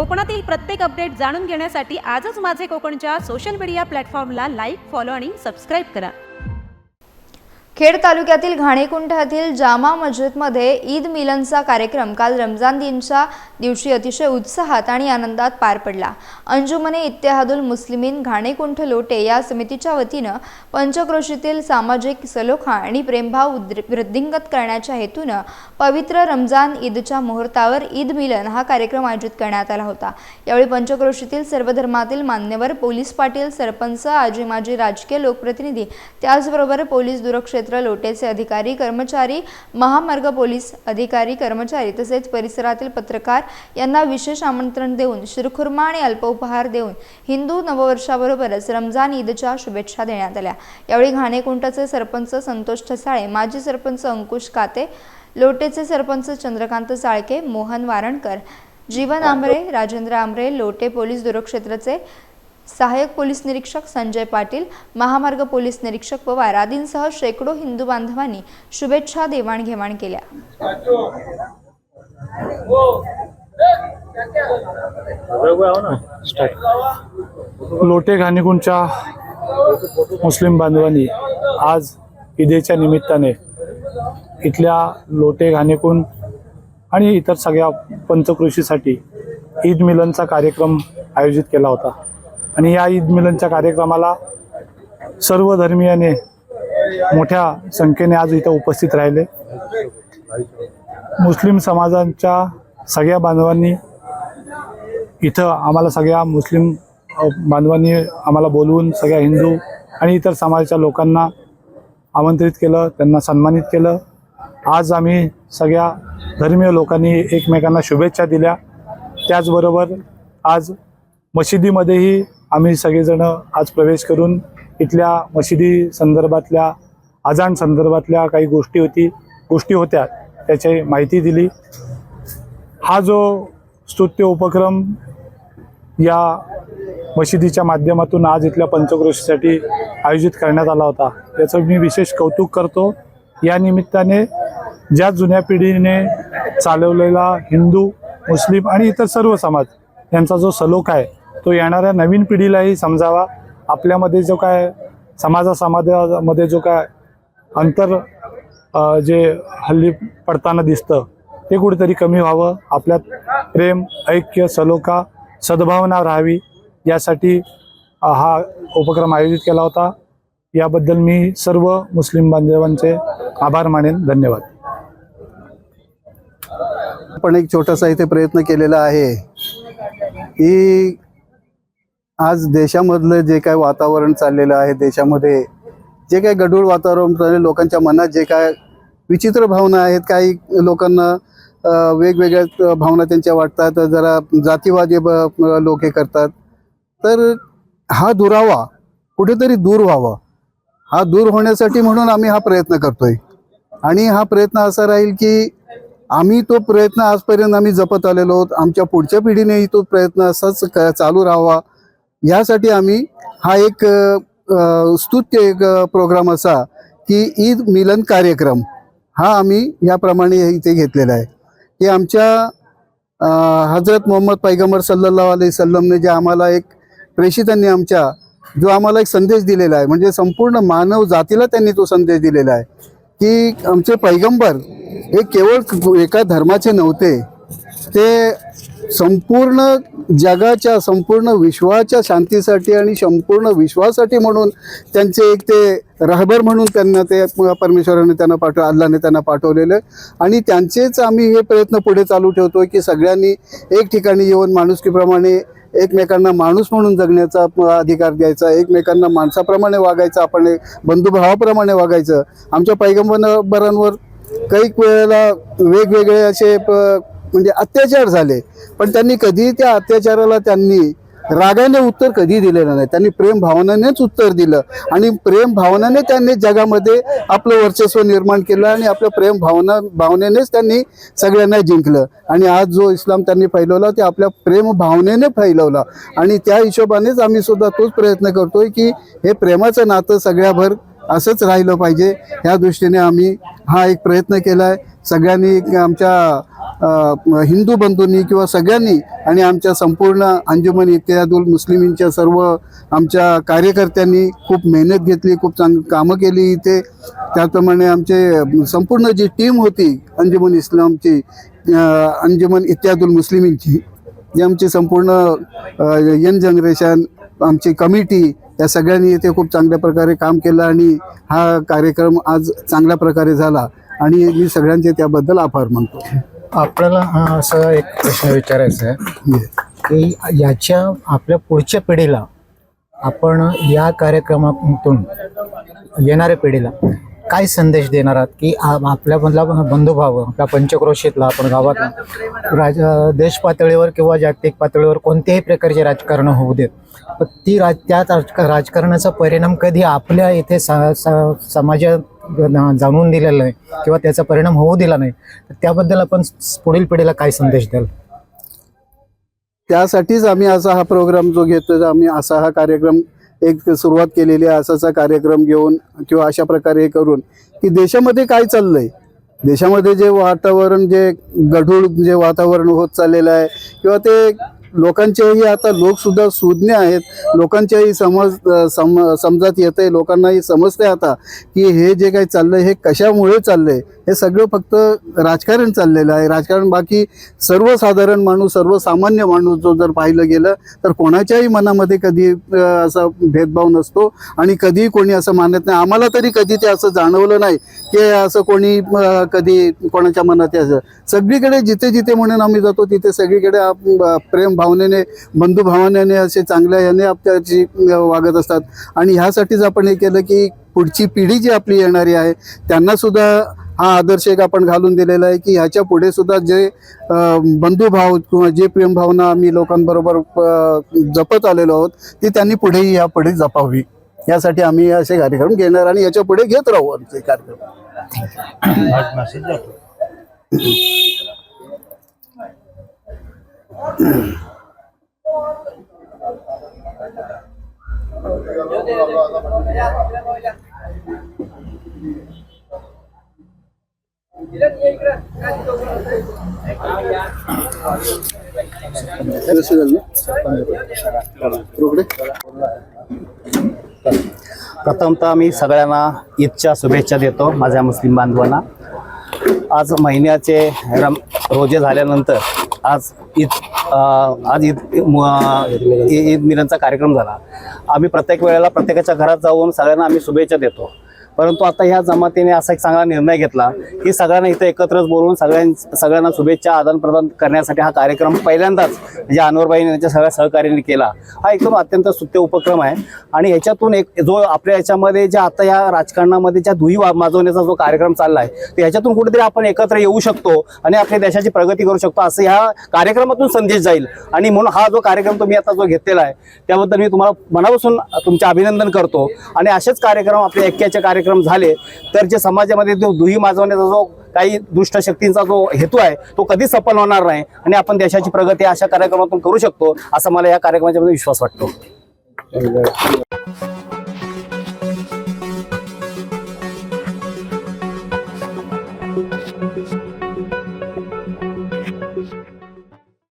कोकणातील प्रत्येक अपडेट जाणून घेण्यासाठी आजच माझे कोकणच्या सोशल मीडिया प्लॅटफॉर्मला लाईक फॉलो आणि सबस्क्राईब करा. खेड तालुक्यातील घाणेकुंठातील जामा मस्जिदमध्ये ईद मिलनचा कार्यक्रम. काल रमजान दिनच्या दिवशी अतिशय उत्साहात आणि आनंदात पार पडला. अंजुमने इत्तेहादुल मुस्लिमीन घाणेकुंठ लोटे या समितीच्या वतीनं पंचक्रोशीतील सामाजिक सलोखा आणि प्रेमभाव वृद्धिंगत करण्याच्या हेतूनं पवित्र रमजान ईदच्या मुहूर्तावर ईद मिलन हा कार्यक्रम आयोजित करण्यात आला होता. यावेळी पंचक्रोशीतील सर्व धर्मातील मान्यवर पोलीस पाटील सरपंच आजी माजी राजकीय लोकप्रतिनिधी त्याचबरोबर पोलीस दूरक्षेत्र लोटेचे अधिकारी कर्मचारी महामार्ग पोलीस अधिकारी कर्मचारी तसेच परिसरातील पत्रकार यांना विशेष आमंत्रण देऊन शिरखुर्मा आणि अल्पोपहार देऊन हिंदू नववर्षाबरोबरच रमजान ईदच्या शुभेच्छा देण्यात आल्या. यावेळी घाणेकुंटाचे सरपंच संतोष ठसाळे माजी सरपंच अंकुश काते लोटेचे सरपंच चंद्रकांत चाळके मोहन वारणकर जीवन आंबरे राजेंद्र आंबरे लोटे पोलीस दूरक्षेत्राचे सहाय्यक पोलीस निरीक्षक संजय पाटील महामार्ग पोलीस निरीक्षक पवार आदींसह शेकडो हिंदू बांधवांनी शुभेच्छा देवाणघेवाण केल्या. लोटे घाणीकुंडच्या मुस्लिम बांधवांनी आज ईदेच्या निमित्ताने इथल्या लोटे घाणेकुंड आणि इतर सगळ्या पंचकृषीसाठी ईद मिलनचा कार्यक्रम आयोजित केला होता. आणि या ईद मिलनच्या कार्यक्रमाला सर्व धर्मीयाने मोठ्या संख्येने आज इथं उपस्थित राहिले. मुस्लिम समाजांच्या सगळ्या बांधवांनी इथं आम्हाला सगळ्या मुस्लिम बांधवांनी आम्हाला बोलवून सगळ्या हिंदू आणि इतर समाजाच्या लोकांना आमंत्रित केलं त्यांना सन्मानित केलं. आज आम्ही सगळ्या धर्मीय लोकांनी एकमेकांना शुभेच्छा दिल्या. त्याचबरोबर आज मशिदीमध्येही आम्ही सगळेजणं आज प्रवेश करून इथल्या मशिदी संदर्भातल्या अजान संदर्भातल्या काही गोष्टी होती गोष्टी होत्या त्याची माहिती दिली. हा जो स्तुत्य उपक्रम या मशिदीच्या माध्यमातून आज इथल्या पंचक्रोशीसाठी आयोजित करण्यात आला होता याचं मी विशेष कौतुक करतो. या निमित्ताने ज्या जुन्या पिढीने चालवलेला हिंदू मुस्लिम आणि इतर सर्व समाज यांचा जो सलोख आहे तो येणाऱ्या नवीन पिढीलाही समजावा. आपल्यामध्ये जो काय समाजा समाजामध्ये जो काय अंतर जे हल्ली पडताना दिसतं ते कुठेतरी कमी व्हावं. आपल्यात प्रेम ऐक्य सलोखा सद्भावना राहावी यासाठी हा उपक्रम आयोजित केला होता. याबद्दल मी सर्व मुस्लिम बांधवांचे आभार मानेन. धन्यवाद. पण एक छोटासा इथे प्रयत्न केलेला आहे की आज देशामधलं जे काय वातावरण चाललेलं आहे देशामध्ये जे काय गढूळ वातावरण चालले लोकांच्या मनात जे काय विचित्र भावना आहेत काही लोकांना वेगवेगळ्या भावना त्यांच्या वाटतात. जरा जातीवादी ब- लोक हे करतात. तर हा दुरावा कुठेतरी दूर व्हावा. हा दूर होण्यासाठी म्हणून आम्ही हा प्रयत्न करतोय. आणि हा प्रयत्न असा राहील की आम्ही तो प्रयत्न आजपर्यंत आम्ही जपत आलेलो आहोत. आमच्या पुढच्या पिढीनेही तो प्रयत्न असाच क- चालू राहावा. यासाठी आम्ही हा एक स्तुत्य एक प्रोग्राम असा की ईद मिलन कार्यक्रम हा आम्ही याप्रमाणे इथे घेतलेला आहे. की आमच्या हजरत मोहम्मद पैगंबर सल्लल्लाहु अलैहि सल्लमने जे आम्हाला एक प्रेषितांनी आमच्या जो आम्हाला एक संदेश दिलेला आहे म्हणजे संपूर्ण मानव जातीला त्यांनी तो संदेश दिलेला आहे की आमचे पैगंबर हे केवळ एका धर्माचे नव्हते ते संपूर्ण जगाच्या संपूर्ण विश्वाच्या शांतीसाठी आणि संपूर्ण विश्वासाठी म्हणून त्यांचे एक ते राहबर म्हणून त्यांना ते परमेश्वराने त्यांना पाठव अल्लाने त्यांना पाठवलेलं आणि त्यांचेच आम्ही हे प्रयत्न पुढे चालू ठेवतो की सगळ्यांनी एक ठिकाणी येऊन माणुसकीप्रमाणे एकमेकांना माणूस म्हणून जगण्याचा अधिकार द्यायचा एकमेकांना माणसाप्रमाणे वागायचं आपण एक बंधुभावाप्रमाणे वागायचं. आमच्या पैगंबरांवर काही वेळेला वेगवेगळे असे प- म्हणजे अत्याचार झाले. पण त्यांनी कधी त्या अत्याचाराला त्यांनी रागाने उत्तर कधी दिलेलं नाही. त्यांनी प्रेम भावनानेच उत्तर दिलं. आणि प्रेम भावनाने त्यांनी जगामध्ये आपलं वर्चस्व निर्माण केलं आणि आपल्या प्रेम भावना भावनेनेच त्यांनी सगळ्यांना जिंकलं. आणि आज जो इस्लाम त्यांनी फैलवला ते आपल्या प्रेम भावनेने फैलवला. आणि त्या हिशोबानेच आम्ही सुद्धा तोच प्रयत्न करतोय की हे प्रेमाचं नातं सगळ्याभर असंच राहिलं पाहिजे. ह्या दृष्टीने आम्ही हा एक प्रयत्न केला आहे सगळ्यांनी आमच्या हिंदू बंधूंनी किंवा सगळ्यांनी आणि आमच्या संपूर्ण अंजुमन इत्यादुल मुस्लिमींच्या सर्व आमच्या कार्यकर्त्यांनी खूप मेहनत घेतली खूप चांग कामं केली इथे. त्याप्रमाणे आमचे संपूर्ण जी टीम होती अंजुमन इस्लामची अंजुमन इत्यादुल मुस्लिमींची जी आमची संपूर्ण यंग जनरेशन आमची कमिटी या सगळ्यांनी इथे खूप चांगल्या प्रकारे काम केलं आणि हा कार्यक्रम आज चांगल्या प्रकारे झाला. आणि मी सगळ्यांचे त्याबद्दल आभार मानतो. आपल्याला हा असं एक प्रश्न विचारायचा आहे. की याच्या आपल्या पुढच्या पिढीला आपण या कार्यक्रमातून येणाऱ्या पिढीला काय संदेश देणार आहात? की आपल्यामधला बंधुभाव आपल्या पंचक्रोशीतला आपण गावातला राज देश पातळीवर किंवा जागतिक पातळीवर कोणत्याही प्रकारचे राजकारण होऊ देत. ती राज त्या राजकारणाचा परिणाम कधी आपल्या इथे सा- सा- समाजात जाणून दिलेला नाही किंवा त्याचा परिणाम होऊ दिला नाही तर त्याबद्दल आपण पुढील पिढीला काय संदेश द्याल? त्यासाठीच आम्ही असा हा प्रोग्राम जो घेतो आम्ही असा हा कार्यक्रम एक सुरुवात केलेली आहे असाचा कार्यक्रम घेऊन किंवा अशा प्रकारे हे करून की देशामध्ये काय चाललंय? देशामध्ये जे वातावरण जे गढूळ जे वातावरण होत चाललेलं आहे किंवा ते लोकांच्याही आता लोकसुद्धा सुज्ञ आहेत. लोकांच्याही समज सम समजात येत आहे लोकांनाही समजते आता की हे जे काही आहे हे कशामुळे चाललं आहे हे सगळं फक्त राजकारण चाललेलं आहे. राजकारण बाकी सर्वसाधारण माणूस सर्वसामान्य माणूस जो जर पाहिलं गेलं तर कोणाच्याही मनामध्ये कधी असा भेदभाव नसतो आणि कधीही कोणी असं मानत नाही. आम्हाला तरी कधी ते असं जाणवलं नाही की असं कोणी कधी कोणाच्या मनात असं सगळीकडे जिथे जिथे म्हणून आम्ही जातो तिथे सगळीकडे आप- प्रेम भावनेने बंधुभावनेने असे चांगल्या याने आपल्याची वागत असतात. आणि ह्यासाठीच आपण हे केलं की पुढची पिढी जी आपली येणारी आहे त्यांना सुद्धा हा आदर्श एक आपण घालून दिलेला आहे की ह्याच्या पुढे सुद्धा जे बंधुभाव किंवा जे प्रेमभावना आम्ही लोकांबरोबर जपत आलेलो आहोत ती त्यांनी पुढेही यापुढे जपावी. यासाठी आम्ही असे कार्यक्रम घेणार आणि याच्यापुढे घेत राहू आमचे कार्यक्रम. प्रथमतः मी सगळ्यांना ईदच्या शुभेच्छा देतो माझ्या मुस्लिम बांधवांना. आज महिन्याचे रम रोजे झाल्यानंतर आज ईद आज ईद ईद मिलनचा कार्यक्रम झाला. आम्ही प्रत्येक वेळेला प्रत्येकाच्या घरात जाऊन सगळ्यांना आम्ही शुभेच्छा देतो. परंतु आता ह्या जमातीने असा एक चांगला निर्णय घेतला की सगळ्यांना इथं एकत्रच बोलून सगळ्यां सगळ्यांना शुभेच्छा आदान प्रदान करण्यासाठी हा कार्यक्रम पहिल्यांदाच म्हणजे अनवरबाईने त्यांच्या सगळ्या सहकार्याने केला हा एकदम अत्यंत सुत्य उपक्रम आहे. आणि याच्यातून एक जो आपल्या याच्यामध्ये ज्या आता या राजकारणामध्ये ज्या दुही वा- माजवण्याचा जो कार्यक्रम चालला आहे तर ह्याच्यातून कुठेतरी आपण एकत्र येऊ शकतो आणि आपल्या देशाची प्रगती करू शकतो असं ह्या कार्यक्रमातून संदेश जाईल. आणि म्हणून हा जो कार्यक्रम तुम्ही आता जो घेतलेला आहे त्याबद्दल मी तुम्हाला मनापासून तुमचे अभिनंदन करतो. आणि असेच कार्यक्रम आपले ऐक्याचे कार्यक्रम कार्यक्रम झाले तर जे समाजामध्ये जो दुही माजवण्याचा जो काही दुष्ट शक्तींचा जो हेतू आहे तो कधीच सफल होणार नाही आणि आपण देशाची प्रगती अशा कार्यक्रमातून करू शकतो असा मला या कार्यक्रमाच्या विश्वास वाटतो.